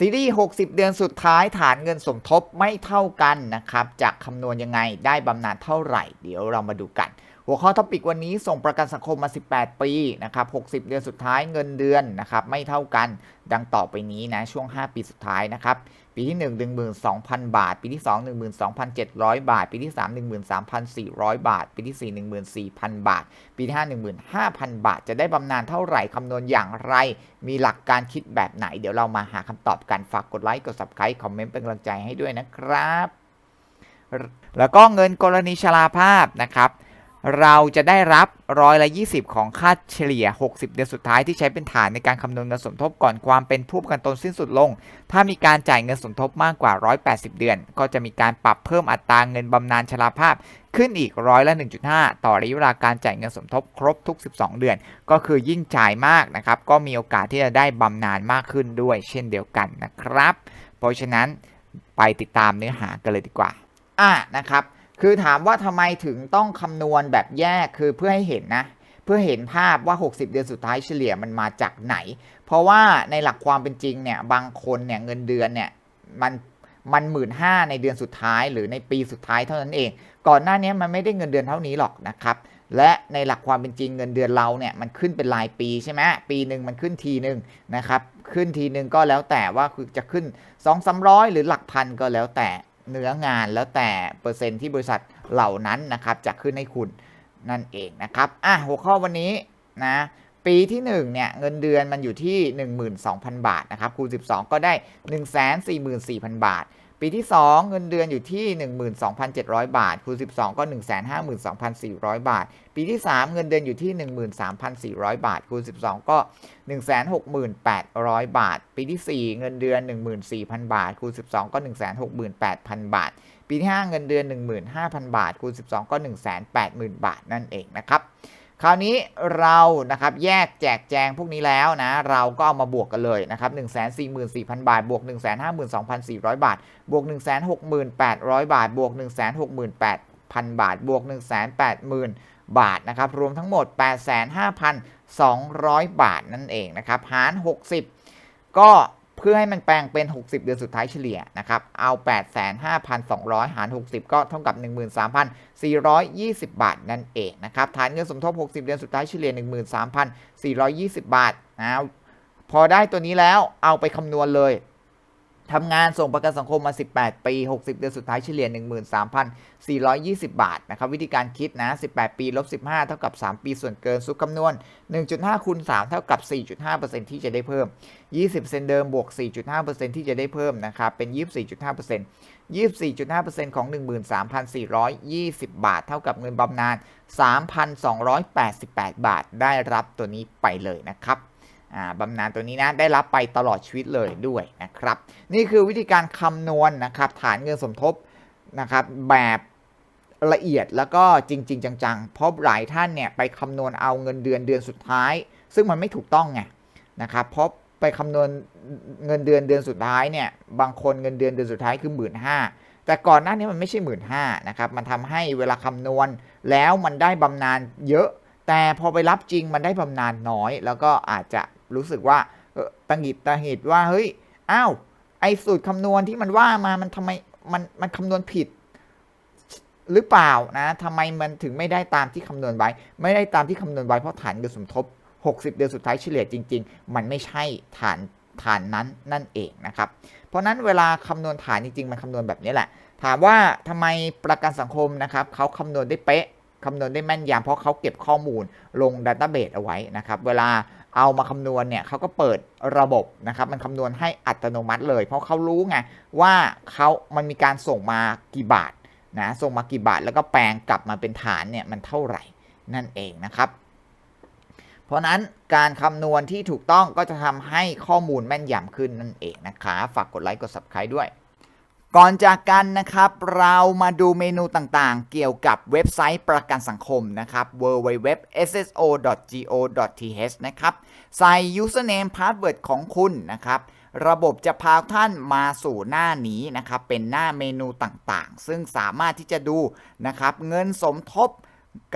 ซีรีส์ 60 เดือนสุดท้ายฐานเงินสมทบไม่เท่ากันนะครับจะคำนวณยังไงได้บำนาญเท่าไหร่ เดี๋ยวเรามาดูกัน หัวข้อท็อปิกวันนี้ส่งประกันสังคมมา 18 ปีนะครับ 60 เดือนสุดท้ายเงินเดือนนะครับไม่เท่ากันดังต่อไปนี้นะช่วง 5 ปีสุดท้ายนะครับ ปีที่ 1 12,000 บาท ปีที่ 2 12,700 บาท ปีที่ 3 13,400 บาท ปีที่ 4 14,000 บาท ปีที่ 5 15,000 บาท จะได้บำนาญเท่าไหร่คำนวณอย่างไร มีหลักการคิดแบบไหน เดี๋ยวเรามาหาคำตอบกันฝากกดไลค์กด subscribe คอมเมนต์เป็นกำลังใจให้ด้วยนะครับ แล้วก็เงินกรณีชราภาพนะครับ เราจะได้รับร้อยละ 20 ของค่าเฉลี่ย 60 เดือนสุดท้ายที่ใช้เป็นฐานในการคำนวณเงินสมทบก่อนความเป็นผู้ประกันตนสิ้นสุดลง ถ้ามีการจ่ายเงินสมทบมากกว่า 180 เดือน ก็จะมีการปรับเพิ่มอัตราเงินบำนาญชราภาพ ขึ้นอีกร้อยละ 1.5 ต่อระยะเวลาการจ่ายเงินสมทบครบทุก 12 เดือน ก็คือยิ่งจ่ายมากนะครับ ก็มีโอกาสที่จะได้บำนาญมากขึ้นด้วย เช่นเดียวกันนะครับ เพราะฉะนั้นไปติดตามเนื้อหากันเลยดีกว่า อะนะครับ คือถามว่าทำไมถึงต้องคำนวณแบบแยกคือเพื่อให้เห็นนะ เพื่อเห็นภาพว่า 60 เดือนสุดท้ายเฉลี่ยมันมาจากไหน เพราะว่าในหลักความเป็นจริงเนี่ยบางคนเนี่ยเงินเดือนเนี่ยมันมันหมื่นห้าในเดือนสุดท้ายหรือในปีสุดท้ายเท่านั้นเอง ก่อนหน้านี้มันไม่ได้เงินเดือนเท่านี้หรอกนะครับ และในหลักความเป็นจริงเงินเดือนเราเนี่ยมันขึ้นเป็นรายปีใช่ไหมปีหนึ่งมันขึ้นทีหนึ่งนะครับ ขึ้นทีหนึ่งก็แล้วแต่ว่าคือจะขึ้น2 3 0 0 หรือหลักพันก็แล้วแต่ เนื้องานแล้วแต่เปอร์เซ็นต์ที่บริษัทเหล่านั้นนะครับจะขึ้นให้คุณนั่นเองนะครับอะหัวข้อวันนี้นะปีที่1เนี่ยเงินเดือนมันอยู่ที่ 12,000 บาทนะครับคูณ 12 ก็ได้ 144,000 บาท ปีที่ 2 เงินเดือนอยู่ที่ 12,700 บาทคูณ12 ก็ 152,400 บาท ปีที่ 3 เงินเดือนอยู่ที่ 13,400 บาทคูณ12 ก็ 168,000 บาท ปีที่ 4 เงินเดือน 14,000 บาทคูณ12 ก็ 168,000 บาท ปีที่ 5 เงินเดือน 15,000 บาทคูณ12 ก็ 180,000 บาทนั่นเองนะครับ คราวนี้เรานะครับแยกแจกแจงพวกนี้แล้วนะ เราก็เอามาบวกกันเลยนะครับ 144,000 บาท บวก 152,400 บาท บวก 168,000 บาท บวก 168,000 บาท บวก 180,000 บาทนะครับ รวมทั้งหมด 85,200 บาทนั่นเองนะครับ หาร 60 ก็ เพื่อให้มันแปลงเป็น 60 เดือนสุดท้ายเฉลี่ยนะครับ เอา 85,200 หาร 60 ก็เท่ากับ 13,420 บาทนั่นเองนะครับ ฐานเงินสมทบ 60 เดือนสุดท้ายเฉลี่ย 13,420 บาทนะพอได้ตัวนี้แล้วเอาไปคำนวณเลย ทำงานส่งประกันสังคมมา 18 ปี 60 เดือนสุดท้ายเฉลี่ย 13,420 บาทนะครับ วิธีการคิดนะ 18 ปีลบ15 เท่ากับ 3 ปีส่วนเกินสุดคำนวณ 1.5คูณ3เท่ากับ 4.5%ที่จะได้เพิ่ม 20 เซนเดิมบวก 4.5%ที่จะได้เพิ่มนะครับ เป็น 24.5% 24.5%ของ 13,420 บาท เท่ากับเงินบำนาญ 3,288 บาท ได้รับตัวนี้ไปเลยนะครับ บำนาญตัวนี้นะได้รับไปตลอดชีวิตเลยด้วยนะครับ นี่คือวิธีการคำนวณนนะครับฐานเงินสมทบนะครับแบบละเอียดแล้วก็จริง ๆ จังๆ เพราะหลายท่านเนี่ยไปคำนวณเอาเงินเดือนเดือนสุดท้าย ซึ่งมันไม่ถูกต้องไงนะครับเพราะไปคำนวณเงินเดือนเดือนสุดท้ายเนี่ยบางคนเงินเดือนเดือนสุดท้ายคือหมื่นห้าแต่ก่อนหน้านี้มันไม่ใช่หมื่นห้านะครับมันทำให้เวลาคำนวณแล้วมันได้บำนาญเยอะ แต่พอไปรับจริงมันได้บำนาญน้อย แล้วก็อาจจะ รู้สึกว่าตังหิดตังหิดว่าเฮ้ยอ้าวไอสูตรคำนวณที่มันว่ามามันทำไมมันมันคำนวณผิดหรือเปล่านะทำไมมันถึงไม่ได้ตามที่คำนวณไว้ ไม่ได้ตามที่คำนวณไว้เพราะฐานเงินสมทบ 60 เดือนสุดท้ายเฉลี่ยจริง ๆ มันไม่ใช่ฐานฐานนั้นนั่นเองนะครับ เพราะนั้นเวลาคำนวณฐานจริง ๆ มันคำนวณแบบนี้แหละ ถามว่าทำไมประกันสังคมนะครับเขาคำนวณได้เป๊ะคำนวณได้แม่นยำเพราะเขาเก็บข้อมูลลงดัตต้าเบสเอาไว้นะครับ เวลา เอามาคำนวณเนี่ยเขาก็เปิดระบบนะครับ มันคำนวณให้อัตโนมัติเลย เพราะเขารู้ไงว่าเขามันมีการส่งมากี่บาทนะส่งมากี่บาทแล้วก็แปลงกลับมาเป็นฐานเนี่ยมันเท่าไหร่นั่นเองนะครับ เพราะนั้นการคำนวณที่ถูกต้องก็จะทำให้ข้อมูลแม่นยำขึ้นนั่นเองนะคะฝากกดไลค์กด subscribe ด้วย ก่อนจากกันนะครับ เรามาดูเมนูต่างๆ เกี่ยวกับเว็บไซต์ประกันสังคมนะครับ www.sso.go.th นะครับ ใส่ username password ของคุณนะครับ ระบบจะพาท่านมาสู่หน้านี้นะครับ เป็นหน้าเมนูต่างๆ ซึ่งสามารถที่จะดูนะครับ เงินสมทบ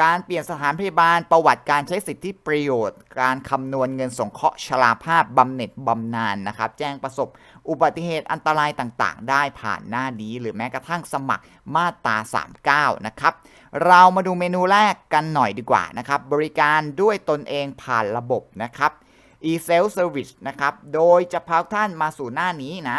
การเปลี่ยนสถานพยาบาล ประวัติการใช้สิทธิประโยชน์ การคำนวณเงินสงเคราะห์ชราภาพบำเหน็จบำนาญนะครับ แจ้งประสบ อุบัติเหตุอันตรายต่างๆ ได้ผ่านหน้านี้ หรือแม้กระทั่งสมัครมาตรา 39 นะครับ เรามาดูเมนูแรกกันหน่อยดีกว่านะครับ บริการด้วยตนเองผ่านระบบนะครับ e-self service นะครับ โดยจะพาท่านมาสู่หน้านี้นะ